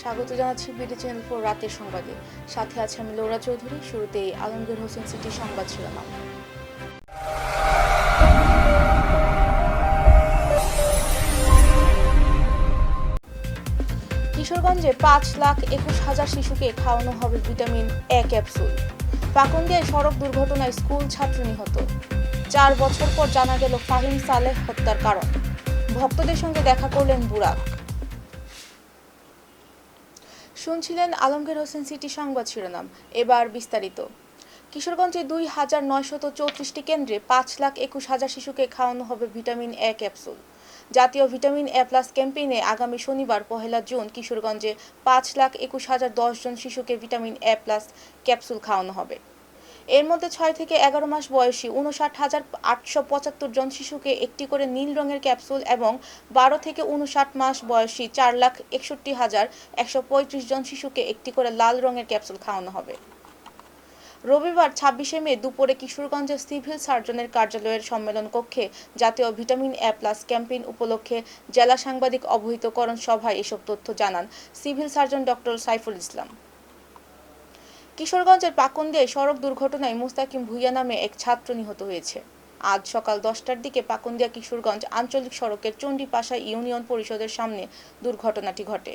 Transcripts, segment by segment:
স্বাগত জানাচ্ছি BD channel four রাতের সংবাদে। সাথে আছে আমি লৌরা চৌধুরী, শুরুতেই আলমগীর হোসেন সিটি সংবাদ শিরোনাম। কিশোরগঞ্জে পাঁচ লাখ একুশ হাজার শিশুকে খাওয়ানো হবে ভিটামিন এ ক্যাপসুল। পাকুন্দিয়ায় সড়ক দুর্ঘটনায় স্কুল ছাত্র নিহত। চার বছর পর জানা গেল ফাহিম সালেহ হত্যার কারণ। ভক্তদের সঙ্গে দেখা করলেন বুরাক। শুনছিলেন আলমগীর হোসেন সিটি সংবাদ শিরোনাম। এবার বিস্তারিত। কিশোরগঞ্জে দুই হাজার নয়শত চৌত্রিশটি কেন্দ্রে পাঁচ লাখ একুশ হাজার শিশুকে খাওয়ানো হবে ভিটামিন এ ক্যাপসুল। জাতীয় ভিটামিন এ প্লাস ক্যাম্পেইনে আগামী শনিবার, পহেলা জুন, কিশোরগঞ্জে পাঁচ লাখ একুশ হাজার দশ জন শিশুকে ভিটামিন এ প্লাস ক্যাপসুল খাওয়ানো হবে। এর মধ্যে ছয় থেকে এগারো মাস বয়সী উনষাট হাজার আটশো পঁচাত্তর জন শিশুকে একটি করে নীল রঙের ক্যাপসুল এবং বারো থেকে উনষাট মাস বয়সী চার লাখ একষট্টি হাজার একশো পঁয়ত্রিশ জন শিশুকে একটি করে লাল রঙের ক্যাপসুল খাওয়ানো হবে। রবিবার ছাব্বিশে মে দুপুরে কিশোরগঞ্জের সিভিল সার্জনের কার্যালয়ের সম্মেলন কক্ষে জাতীয় ভিটামিন এ প্লাস ক্যাম্পেইন উপলক্ষে জেলা সাংবাদিক অবহিতকরণ সভায় এসব তথ্য জানান civil surgeon doctor Saiful Islam. কিশোরগঞ্জের পাকুন্দিয়ায় সড়ক দুর্ঘটনায় মুস্তাকিম ভুইয়া নামে এক ছাত্র নিহত হয়েছে। আজ সকাল দশটার দিকে পাকুন্দিয়া কিশোরগঞ্জ আঞ্চলিক সড়কের চণ্ডীপাশা ইউনিয়ন পরিষদের সামনে দুর্ঘটনাটি ঘটে।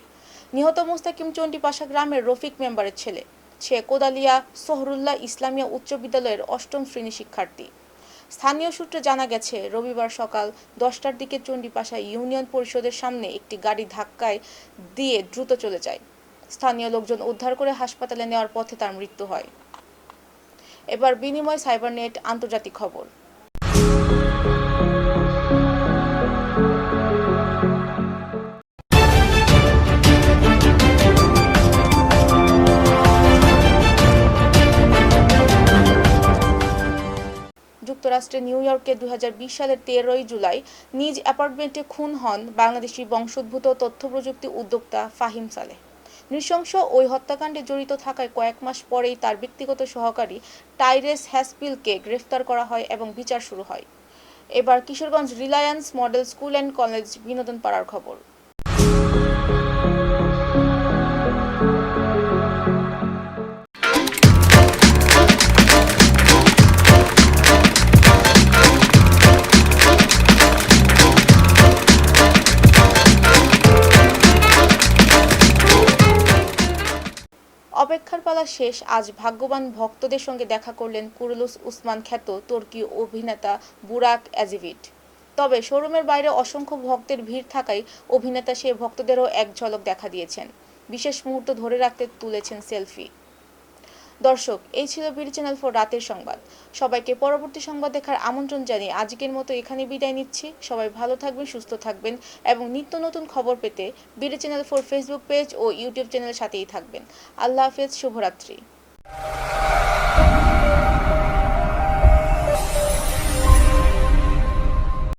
নিহত মুস্তাকিম চণ্ডীপাশা গ্রামের রফিক মেম্বারের ছেলে। সে কোদালিয়া সোহরুল্লাহ ইসলামিয়া উচ্চ বিদ্যালয়ের অষ্টম শ্রেণি শিক্ষার্থী। স্থানীয় সূত্রে জানা গেছে, রবিবার সকাল দশটার দিকে চণ্ডীপাশা ইউনিয়ন পরিষদের সামনে একটি গাড়ি ধাক্কায় দিয়ে দ্রুত চলে যায়। স্থানীয় লোকজন উদ্ধার করে হাসপাতালে নেওয়ার পথে তার মৃত্যু হয়। এবার বিনিময় সাইবারনেট আন্তর্জাতিক খবর। যুক্তরাষ্ট্রের নিউ ইয়র্কে দুই হাজার বিশ সালের তেরোই জুলাই নিজ অ্যাপার্টমেন্টে খুন হন বাংলাদেশি বংশোদ্ভূত তথ্য প্রযুক্তি উদ্যোক্তা ফাহিম সালেহ। নৃশংস ওই হত্যাকাণ্ডে জড়িত থাকায় কয়েক মাস পরেই তার ব্যক্তিগত সহকারী টাইরেস হ্যাসপিলকে গ্রেফতার করা হয় এবং বিচার শুরু হয়। এবার Kishoreganj reliance model school and college বিনোদন পাড়ার খবর। অপেক্ষার পালা শেষ। আজ ভাগ্যবান ভক্তদের সঙ্গে দেখা করলেন কুরুলুস উসমান খ্যাত তুর্কি অভিনেতা বুরাক অ্যাজিভিট। তবে শোরুমের বাইরে অসংখ্য ভক্তের ভিড় থাকায় অভিনেতা সে ভক্তদেরও এক ঝলক দেখা দিয়েছেন। বিশেষ মুহূর্ত ধরে রাখতে তুলেছেন সেলফি। দর্শক, এই ছিল বিডি চ্যানেল ফোর রাতের সংবাদ। সবাইকে পরবর্তী সংবাদ দেখার আমন্ত্রণ জানিয়ে আজকের মতো এখানে বিদায় নিচ্ছি। সবাই ভালো থাকবেন, সুস্থ থাকবেন এবং নিত্য নতুন খবর পেতে BD channel four Facebook page ও ইউটিউব চ্যানেলের সাথেই থাকবেন। আল্লাহ হাফেজ, শুভরাত্রি।